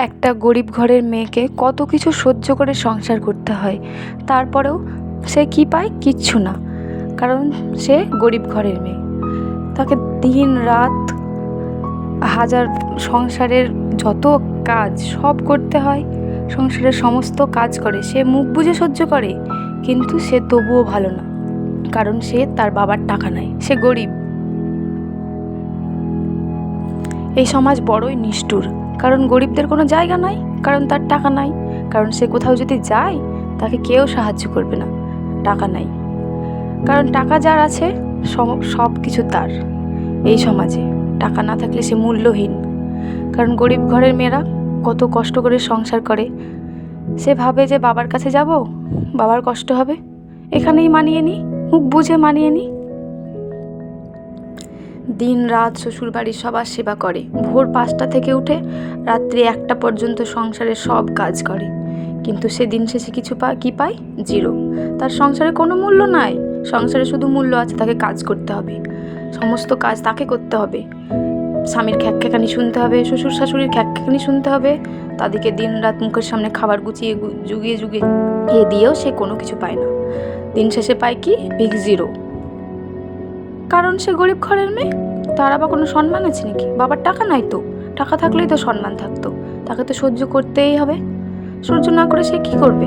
একটা গরিব ঘরের মেয়েকে কত কিছু সহ্য করে সংসার করতে হয়। তারপরেও সে কী পায়? কিচ্ছু না। কারণ সে গরিব ঘরের মেয়ে। তাকে দিন রাত হাজার সংসারের যত কাজ সব করতে হয়। সংসারের সমস্ত কাজ করে। সে মুখ বুজে সহ্য করে। কিন্তু সে তবুও ভালো না। কারণ সে তার বাবার টাকা নাই সে গরিব। এই সমাজ বড়ই নিষ্ঠুর। কারণ গরিবদের কোনো জায়গা নাই, কারণ তার টাকা নাই। কারণ সে কোথাও যদি যায়, তাকে কেউ সাহায্য করবে না। টাকা নাই। কারণ টাকা যার আছে সব কিছু তার। এই সমাজে টাকা না থাকলে সে মূল্যহীন। কারণ গরিব ঘরের মেয়েরা কত কষ্ট করে সংসার করে। সে ভাবে যে বাবার কাছে যাব, বাবার কষ্ট হবে। এখানেই মানিয়ে নি, মুখ বুঝে মানিয়ে নি। দিন রাত শ্বশুরবাড়ির সবার সেবা করে। ভোর পাঁচটা থেকে উঠে রাত্রি একটা পর্যন্ত সংসারের সব কাজ করে। কিন্তু সে দিন শেষে কিছু পা কী পায়? জিরো। তার সংসারে কোনো মূল্য নাই। সংসারে শুধু মূল্য আছে, তাকে কাজ করতে হবে। সমস্ত কাজ তাকে করতে হবে। স্বামীর খ্যাকখ্যাকানি শুনতে হবে, শ্বশুর শাশুড়ির খ্যাকখ্যাকানি শুনতে হবে। তাদেরকে দিন রাত মুখের সামনে খাবার গুছিয়ে জুগিয়ে জুগিয়ে দিয়েও সে কোনো কিছু পায় না। দিন শেষে পায় কি? বিগ জিরো কারণ সে গরিব ঘরের মেয়ে? তার আবার কোনো সম্মান আছে নাকি? বাবার টাকা নাই তো। টাকা থাকলেই তো সম্মান থাকতো। তাকে তো সহ্য করতেই হবে। সহ্য না করে সে কি করবে?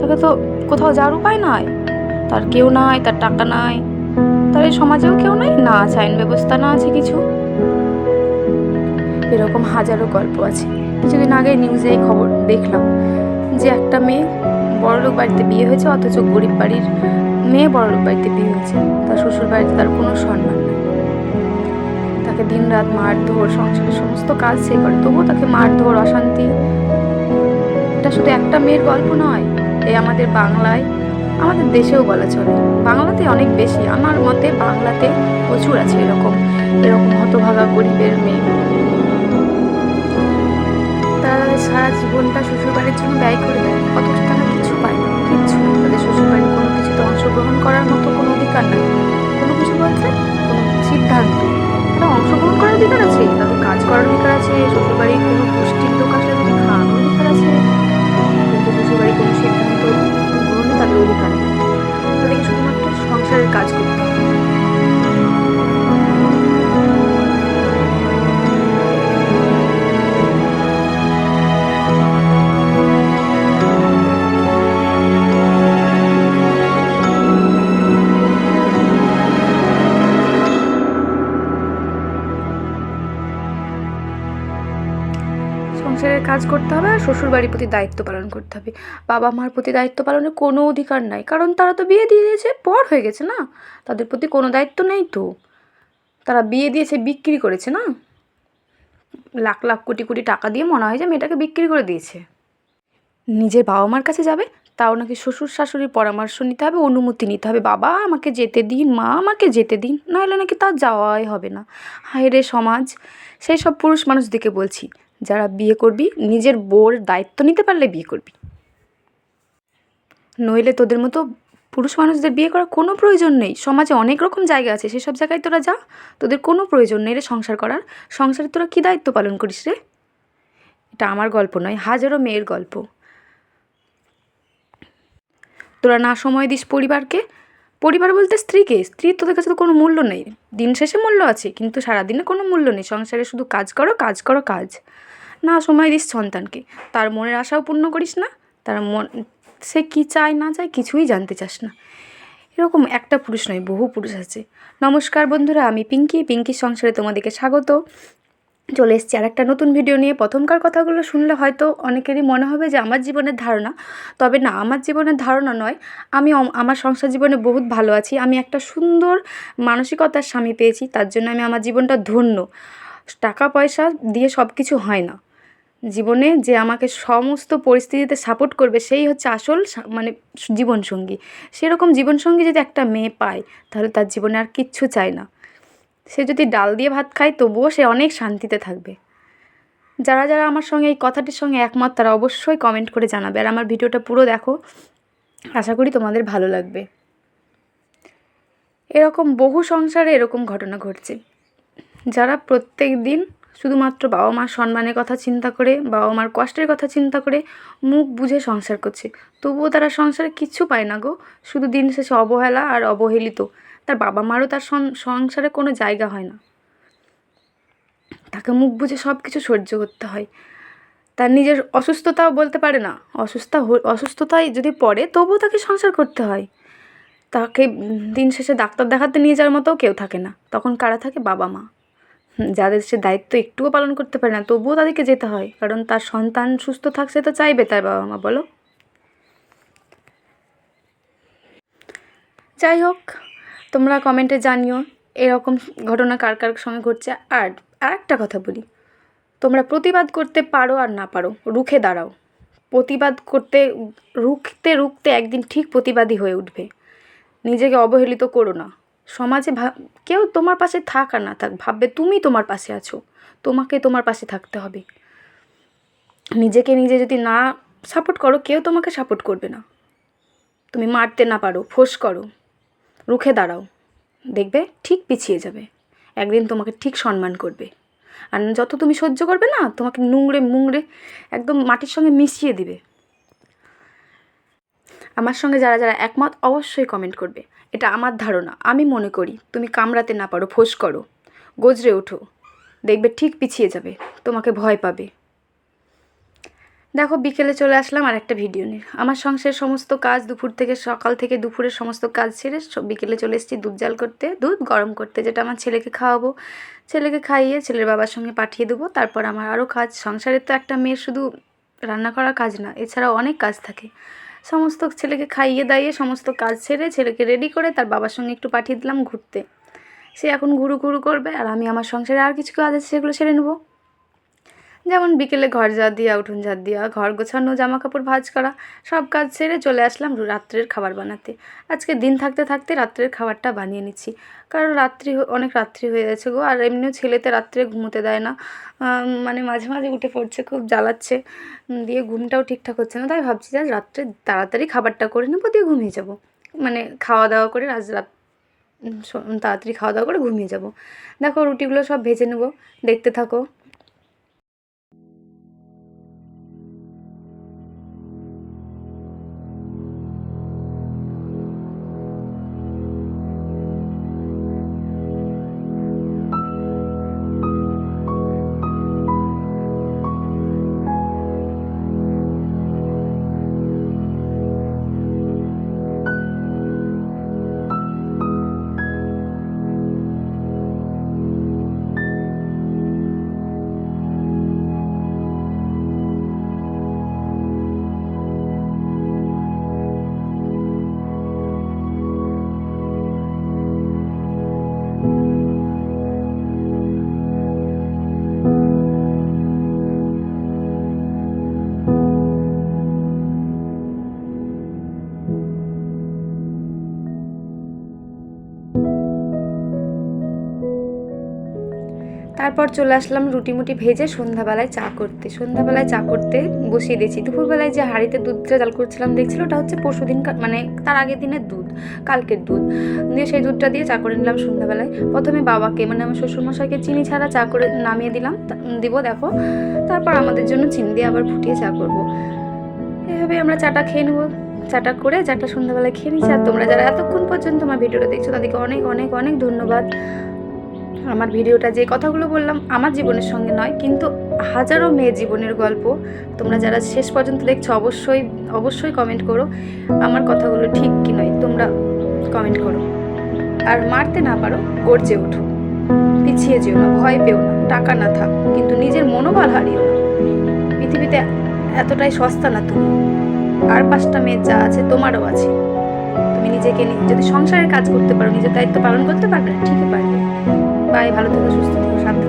তাকে তো কোথাও যাওয়ার উপায় নাই। তার কেউ নাই, তার টাকা নাই। তার এই সমাজেও কেউ নাই? না, আছে, আইন ব্যবস্থা, না আছে কিছু। এরকম হাজারো গল্প আছে। কিছুদিন আগে নিউজে এই খবর দেখলাম যে একটা মেয়ে বড়লোক বাড়িতে বিয়ে হয়েছে, অথচ গরিব বাড়ির মেয়ে বড়লোক বাড়িতে বিয়ে হয়েছে। তার শ্বশুর বাড়িতে তার কোনো সম্মান নেই। তাকে দিন রাত মারধর, সংসারের সমস্ত কাজ সে করে। তবুও তাকে মারধর, অশান্তি, এটা শুধু একটা মেয়ের গল্প নয় এই আমাদের বাংলায়, আমাদের দেশেও বলা চলে। বাংলাতে অনেক বেশি, আমার মতে বাংলাতে প্রচুর আছে এরকম এরকম হতভাগা গরিবের মেয়ে। তারা সারা জীবনটা শ্বশুরবাড়ির জন্য ব্যয় করে দেয়, অথচ তারা কিছু পায় না, কিচ্ছু না। তাদের শ্বশুরবাড়ির কোনো কিছুতে অংশগ্রহণ করার মতো অধিকার কোনো কিছু বলছে কোনো সিদ্ধান্ত। তারা অংশগ্রহণ করার অধিকার আছে, তাদের কাজ করার অধিকার আছে, শ্বশুরবাড়ির কোনো পুষ্টির লোক সংসারের কাজ করতে হবে আর শ্বশুর বাড়ির প্রতি দায়িত্ব পালন করতে হবে। বাবা মার প্রতি দায়িত্ব পালনের কোনো অধিকার নাই, কারণ তারা তো বিয়ে দিয়ে দিয়েছে, পর হয়ে গেছে না? তাদের প্রতি কোনো দায়িত্ব নেই তো? তারা বিয়ে দিয়েছে, বিক্রি করেছে না? লাখ লাখ কোটি কোটি টাকা দিয়ে মনে হয় যে মেয়েটাকে বিক্রি করে দিয়েছে। নিজের বাবা মার কাছে যাবে, তাও নাকি শ্বশুর শাশুড়ির পরামর্শ নিতে হবে, অনুমতি নিতে হবে, বাবা, আমাকে যেতে দিন, মা, আমাকে যেতে দিন। নাহলে নাকি তার যাওয়াই হবে না। হায় রে সমাজ, সেই সব পুরুষ মানুষদেরকে বলছি যারা বিয়ে করবি, নিজের বউর দায়িত্ব নিতে পারলে বিয়ে করবি। নইলে তোদের মতো পুরুষ মানুষদের বিয়ে করার কোনো প্রয়োজন নেই। সমাজে অনেক রকম জায়গা আছে, সেসব জায়গায় তোরা যা। তোদের কোনো প্রয়োজন নেই রে সংসার করার। সংসারে তোরা কী দায়িত্ব পালন করিস রে? এটা আমার গল্প নয়, হাজারো মেয়ের গল্প। তোরা না সময় দিস পরিবারকে। পরিবার বলতে স্ত্রীকে। স্ত্রীর তোদের কাছে তো কোনো মূল্য নেই। দিন শেষে মূল্য আছে, কিন্তু সারাদিনে কোনো মূল্য নেই। সংসারে শুধু কাজ করো কাজ করো, কাজ। না, সময় দিস সন্তানকে। তার মনের আশাও পূর্ণ করিস না, তার মন, সে কী চায় না চায় কিছুই জানতে চাস না। এরকম একটা পুরুষ নয়, বহু পুরুষ আছে। নমস্কার বন্ধুরা, আমি পিঙ্কি। পিঙ্কির সংসারে তোমাদেরকে স্বাগত। চলে এসেছি আর একটা নতুন ভিডিও নিয়ে। প্রথমকার কথাগুলো শুনলে হয়তো অনেকেরই মনে হবে যে আমার জীবনের ধারণা। তবে না, আমার জীবনের ধারণা নয়। আমি আমার সংসার জীবনে বহুত ভালো আছি। আমি একটা সুন্দর মানসিকতার স্বামী পেয়েছি। তার জন্য আমি আমার জীবনটা ধন্য। টাকা পয়সা দিয়ে সব কিছু হয় না। জীবনে যে আমাকে সমস্ত পরিস্থিতিতে সাপোর্ট করবে, সেই হচ্ছে আসল মানে জীবনসঙ্গী। সেরকম জীবনসঙ্গী যদি একটা মেয়ে পায়, তাহলে তার জীবনে আর কিচ্ছু চায় না। সে যদি ডাল দিয়ে ভাত খায়, তবুও সে অনেক শান্তিতে থাকবে। যারা যারা আমার সঙ্গে এই কথাটির সঙ্গে একমত, তারা অবশ্যই কমেন্ট করে জানাবে। আর আমার ভিডিওটা পুরো দেখো। আশা করি তোমাদের ভালো লাগবে। এরকম বহু সংসারে এরকম ঘটনা ঘটছে। যারা প্রত্যেক দিন শুধুমাত্র বাবা মার সম্মানের কথা চিন্তা করে বাবা মার কষ্টের কথা চিন্তা করে মুখ বুঝে সংসার করছে। তবুও তারা সংসারে কিচ্ছু পায় না গো। শুধু দিন শেষে অবহেলা আর অবহেলিত। তার বাবা মারও তার সংসারে কোনো জায়গা হয় না। তাকে মুখ বুঝে সব কিছু সহ্য করতে হয়। তার নিজের অসুস্থতাও বলতে পারে না। অসুস্থ অসুস্থতায় যদি পড়ে, তবুও তাকে সংসার করতে হয়। তাকে দিন শেষে ডাক্তার দেখাতে নিয়ে যাওয়ার মতো কেউ থাকে না। তখন কারা থাকে? বাবা মা যাদের সে দায়িত্ব একটুও পালন করতে পারে না, তবুও তাদেরকে যেতে হয়। কারণ তার সন্তান সুস্থ থাকছে তো চাইবে তার বাবা মা, বলো। যাই হোক, তোমরা কমেন্টে জানিও, এরকম ঘটনা কার কার সঙ্গে ঘটছে। আর আর একটা কথা বলি, তোমরা প্রতিবাদ করতে পারো আর না পারো, রুখে দাঁড়াও। প্রতিবাদ করতে, রুখতে রুখতে একদিন ঠিক প্রতিবাদী হয়ে উঠবে। নিজেকে অবহেলিত করো না। সমাজে কেউ তোমার পাশে থাক আর না থাক, ভাববে তুমি তোমার পাশে আছো। তোমাকে তোমার পাশে থাকতে হবে। নিজেকে নিজে যদি না সাপোর্ট করো, কেউ তোমাকে সাপোর্ট করবে না। তুমি মারতে না পারো, ফোঁস করো। রুখে দাঁড়াও। দেখবে ঠিক পিছিয়ে যাবে। একদিন তোমাকে ঠিক সম্মান করবে। আর যত তুমি সহ্য করবে না, তোমাকে নুংড়ে মুংড়ে একদম মাটির সঙ্গে মিশিয়ে দিবে। আমার সঙ্গে যারা যারা একমত অবশ্যই কমেন্ট করবে। এটা আমার ধারণা। আমি মনে করি, তুমি কামড়াতে না পারো, ফোঁস করো। গজরে ওঠো। দেখবে ঠিক পিছিয়ে যাবে। তোমাকে ভয় পাবে। দেখো, বিকেলে চলে আসলাম আর একটা ভিডিও নিয়ে। আমার সংসারের সমস্ত কাজ দুপুর থেকে, সকাল থেকে দুপুরের সমস্ত কাজ ছেড়ে বিকেলে চলে এসেছি দুধ জাল করতে, দুধ গরম করতে, যেটা আমার ছেলেকে খাওয়াবো। ছেলেকে খাইয়ে ছেলের বাবার সঙ্গে পাঠিয়ে দেবো। তারপর আমার আরও কাজ। সংসারে তো একটা মেয়ের শুধু রান্না করার কাজ না, এছাড়াও অনেক কাজ থাকে। সমস্ত ছেলেকে খাইয়ে দাইয়ে সমস্ত কাজ ছেড়ে ছেলেকে রেডি করে তার বাবার সঙ্গে একটু পাঠিয়ে দিলাম ঘুরতে। সে এখন ঘুরু ঘুরু করবে আর আমি আমার সংসারে আর কিছু কাজ আছে সেগুলো সেরে নেব। যেমন বিকেলে ঘর ঝাড় দেওয়া উঠোন ঝাড় দেওয়া ঘর গোছানো জামা কাপড় ভাঁজ করা, সব কাজ সেরে চলে আসলাম রাত্রের খাবার বানাতে। আজকে দিন থাকতে থাকতে রাত্রের খাবারটা বানিয়ে নিচ্ছি। কারণ রাত্রি অনেক রাত্রি হয়ে গেছে গো, আর এমনিও ছেলেতে রাত্রে ঘুমোতে দেয় না। মানে মাঝে মাঝে উঠে পড়ছে, খুব জ্বালাচ্ছে। দিয়ে ঘুমটাও ঠিকঠাক হচ্ছে না। তাই ভাবছি যে রাত্রে তাড়াতাড়ি খাবারটা করে নেব, দিয়ে ঘুমিয়ে যাব। মানে খাওয়া দাওয়া করে আজ রাত তাড়াতাড়ি খাওয়া দাওয়া করে ঘুমিয়ে যাব। দেখো রুটিগুলো সব ভেজে নেব। দেখতে থাকো। তারপর চলে আসলাম রুটি মুটি ভেজে সন্ধ্যাবেলায় চা করতে। সন্ধ্যাবেলায় চা করতে বসিয়ে দিয়েছি। দুপুরবেলায় যে হাঁড়িতে দুধটা জাল করছিলাম দেখছিল, ওটা হচ্ছে পরশু দিন মানে তার আগের দিনের দুধ, কালকের দুধ। দিয়ে সেই দুধটা দিয়ে চা করে নিলাম সন্ধ্যাবেলায়। প্রথমে বাবাকে মানে আমার শ্বশুরমশাইকে চিনি ছাড়া চা করে নামিয়ে দিলাম। দিব দেখো। তারপর আমাদের জন্য চিনি দিয়ে আবার ফুটিয়ে চা করব। এভাবে আমরা চাটা খেয়ে নেব। চাটা করে চাটা সন্ধ্যাবেলায় খেয়ে নিচ্ছি আর তোমরা যারা এতক্ষণ পর্যন্ত আমার ভিডিওটা দেখছ, তাদেরকে অনেক অনেক অনেক ধন্যবাদ। আমার ভিডিওটা যে কথাগুলো বললাম আমার জীবনের সঙ্গে নয়, কিন্তু হাজারো মেয়ে জীবনের গল্প তোমরা যারা শেষ পর্যন্ত দেখছ অবশ্যই অবশ্যই কমেন্ট করো। আমার কথাগুলো ঠিক কি নয়, তোমরা কমেন্ট করো। আর মারতে না পারো, গর্জে ওঠো। পিছিয়ে যেও না, ভয় পেও না, টাকা না থাক, কিন্তু নিজের মনোবল হারিও না। পৃথিবীতে এতটাই সস্তা না তুমি। আর পাঁচটা মেয়ে যা আছে, তোমারও আছে। তুমি নিজেকে যদি সংসারের কাজ করতে পারো, নিজের দায়িত্ব পালন করতে পারবে ঠিকই পারবে। বাই ভালো থেকো সুস্থ থেকো সাবধানে।